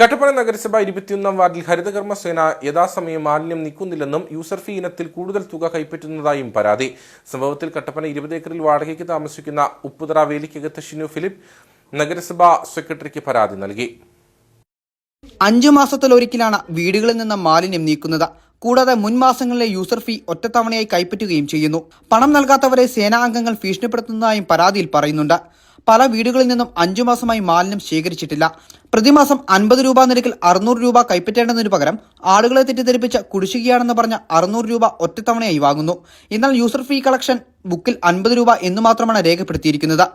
കട്ടപ്പന നഗരസഭ ഇരുപത്തിയൊന്നാം വാർഡിൽ ഹരിതകർമ്മ സേന യഥാസമയം മാലിന്യം നീക്കുന്നില്ലെന്നും യൂസർ ഫീ ഇനത്തിൽ കൂടുതൽ തുക കൈപ്പറ്റുന്നതായും പരാതി. സംഭവത്തിൽ കട്ടപ്പന ഇരുപത് ഏക്കറിൽ വാടകയ്ക്ക് താമസിക്കുന്ന ഉപ്പുതറ വേലിക്കകത്ത് ഷിനു ഫിലിപ്പ് നഗരസഭാ സെക്രട്ടറിക്ക് പരാതി നൽകി. അഞ്ചു മാസത്തിലൊരിക്കലാണ് വീടുകളിൽ നിന്ന് മാലിന്യം നീക്കുന്നത്. കൂടാതെ മുൻ മാസങ്ങളിലെ യൂസർ ഫീ ഒറ്റത്തവണയായി കൈപ്പറ്റുകയും ചെയ്യുന്നു. പണം നൽകാത്തവരെ സേനാ അംഗങ്ങൾ ഭീഷണിപ്പെടുത്തുന്നതായും പരാതിയിൽ പറയുന്നുണ്ട്. പല വീടുകളിൽ നിന്നും അഞ്ചു മാസമായി മാലിന്യം ശേഖരിച്ചിട്ടില്ല. പ്രതിമാസം അൻപത് രൂപ നിരക്കിൽ അറുന്നൂറ് രൂപ കൈപ്പറ്റേണ്ടതിനു പകരം ആളുകളെ തെറ്റിദ്ധരിപ്പിച്ച കുടിശ്ശികയാണെന്ന് പറഞ്ഞ അറുന്നൂറ് രൂപ ഒറ്റത്തവണയായി വാങ്ങുന്നു. എന്നാൽ യൂസർ ഫീ കളക്ഷൻ ബുക്കിൽ അൻപത് രൂപ എന്ന് മാത്രമാണ് രേഖപ്പെടുത്തിയിരിക്കുന്നത്.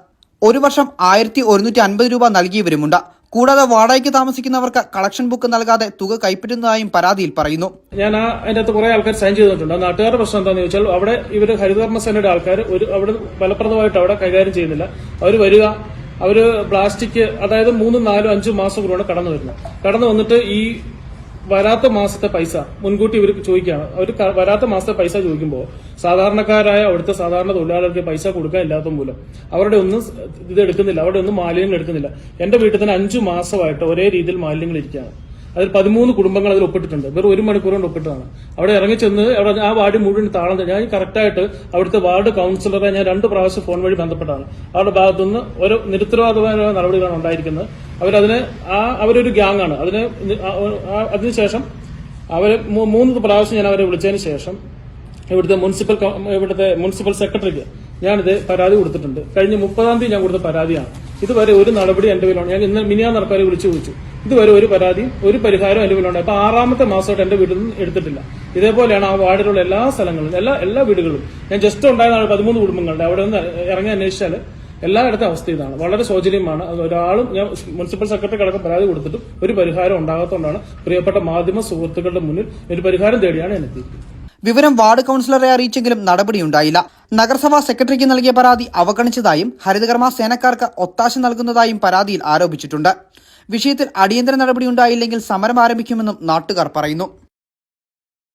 ഒരു വർഷം ആയിരത്തി ഒരുന്നൂറ്റി അൻപത് രൂപ നൽകിയവരുമുണ്ട്. കൂടാതെ വാടകയ്ക്ക് താമസിക്കുന്നവർക്ക് കളക്ഷൻ ബുക്ക് നൽകാതെ തുക കൈപ്പറ്റുന്നതായും പരാതിയിൽ പറയുന്നു. ഞാൻ ആ അതിന്റെ അകത്ത് കുറെ ആൾക്കാർ സൈൻ ചെയ്തിട്ടുണ്ട്. നാട്ടുകാരുടെ പ്രശ്നം എന്താണെന്ന് ചോദിച്ചാൽ അവിടെ ഇവർ ഹരിതകർമ്മ സേനയുടെ ആൾക്കാർ ഒരു അവിടെ ഫലപ്രദമായിട്ട് അവിടെ കൈകാര്യം ചെയ്യുന്നില്ല. അവർ വരിക അവർ പ്ലാസ്റ്റിക് അതായത് മൂന്നും നാലും അഞ്ചും മാസം കൂടെ കടന്നു വരുന്നത് കടന്നു വന്നിട്ട് ഈ വരാത്ത മാസത്തെ പൈസ മുൻകൂട്ടി ഇവർക്ക് ചോദിക്കുകയാണ്. അവർ വരാത്ത മാസത്തെ പൈസ ചോദിക്കുമ്പോൾ സാധാരണക്കാരായ അവിടുത്തെ സാധാരണ തൊഴിലാളികൾക്ക് പൈസ കൊടുക്കാൻ ഇല്ലാത്ത മൂലം അവരുടെ ഒന്നും ഇത് എടുക്കുന്നില്ല. അവരുടെ ഒന്നും മാലിന്യങ്ങൾ എടുക്കുന്നില്ല. എന്റെ വീട്ടിൽ തന്നെ അഞ്ചു മാസമായിട്ട് ഒരേ രീതിയിൽ മാലിന്യങ്ങൾ ഇരിക്കുകയാണ്. അതിൽ പതിമൂന്ന് കുടുംബങ്ങൾ അതിൽ ഒപ്പിട്ടിട്ടുണ്ട്. വെറും ഒരു മണിക്കൂർ കൊണ്ട് ഒപ്പിട്ടതാണ്. അവിടെ ഇറങ്ങി ചെന്ന് അവിടെ ആ വാർഡ് മുഴുവൻ താളം ഞാൻ കറക്റ്റായിട്ട് അവിടുത്തെ വാർഡ് കൗൺസിലറെ ഞാൻ രണ്ട് പ്രാവശ്യം ഫോൺ വഴി ബന്ധപ്പെട്ടാണ് അവരുടെ ഭാഗത്തുനിന്ന് ഒരു നിരുത്തരവാദപരമായ നടപടികളാണ് ഉണ്ടായിരിക്കുന്നത്. അവരതിന് ആ അവരൊരു ഗ്യാങ് ആണ്. അതിന് അതിനുശേഷം അവർ മൂന്ന് പ്രാവശ്യം ഞാൻ അവരെ വിളിച്ചതിന് ശേഷം ഇവിടുത്തെ മുനിസിപ്പൽ ഇവിടുത്തെ മുനിസിപ്പൽ സെക്രട്ടറിക്ക് ഞാനിത് പരാതി കൊടുത്തിട്ടുണ്ട്. കഴിഞ്ഞ മുപ്പതാം തീയതി ഞാൻ കൊടുത്ത പരാതിയാണ്. ഇതുവരെ ഒരു നടപടി എന്റെ പേരിലാണ് ഞാൻ ഇന്ന് മിനിയാ നടക്കാരെ വിളിച്ചു ചോദിച്ചു. ഇതുവരെ ഒരു പരാതിയും ഒരു പരിഹാരം എന്റെ വീട്ടിലുണ്ട്. അപ്പൊ ആറാമത്തെ മാസമായിട്ട് എന്റെ വീട്ടിൽ നിന്ന് എടുത്തിട്ടില്ല. ഇതേപോലെയാണ് ആ വാർഡിലുള്ള എല്ലാ സ്ഥലങ്ങളിലും എല്ലാ എല്ലാ വീടുകളും ഞാൻ ജസ്റ്റ് ഉണ്ടായതാണ് പതിമൂന്ന് കുടുംബങ്ങളുടെ അവിടെ നിന്ന് ഇറങ്ങി അന്വേഷിച്ചാൽ എല്ലായിടത്തെ അവസ്ഥ ഇതാണ്. വളരെ ശോചനീയമാണ് അത് ഒരാളും ഞാൻ മുനിസിപ്പൽ സെക്രട്ടറി അടക്കം പരാതി കൊടുത്തിട്ടും ഒരു പരിഹാരം ഉണ്ടാകാത്തതുകൊണ്ടാണ് പ്രിയപ്പെട്ട മാധ്യമ സുഹൃത്തുക്കളുടെ മുന്നിൽ ഒരു പരിഹാരം തേടിയാണ് എത്തിയിരിക്കുന്നത് വിവരം വാർഡ് കൌൺസിലറെ അറിയിച്ചെങ്കിലും നടപടിയുണ്ടായില്ല. നഗരസഭാ സെക്രട്ടറിക്ക് നൽകിയ പരാതി അവഗണിച്ചതായും ഹരിതകർമ്മ സേനക്കാർക്ക് ഒത്താശ നൽകുന്നതായും പരാതിയിൽ ആരോപിച്ചിട്ടുണ്ട്. വിഷയത്തിൽ അടിയന്തര നടപടിയുണ്ടായില്ലെങ്കിൽ സമരം ആരംഭിക്കുമെന്നും നാട്ടുകാർ പറയുന്നു.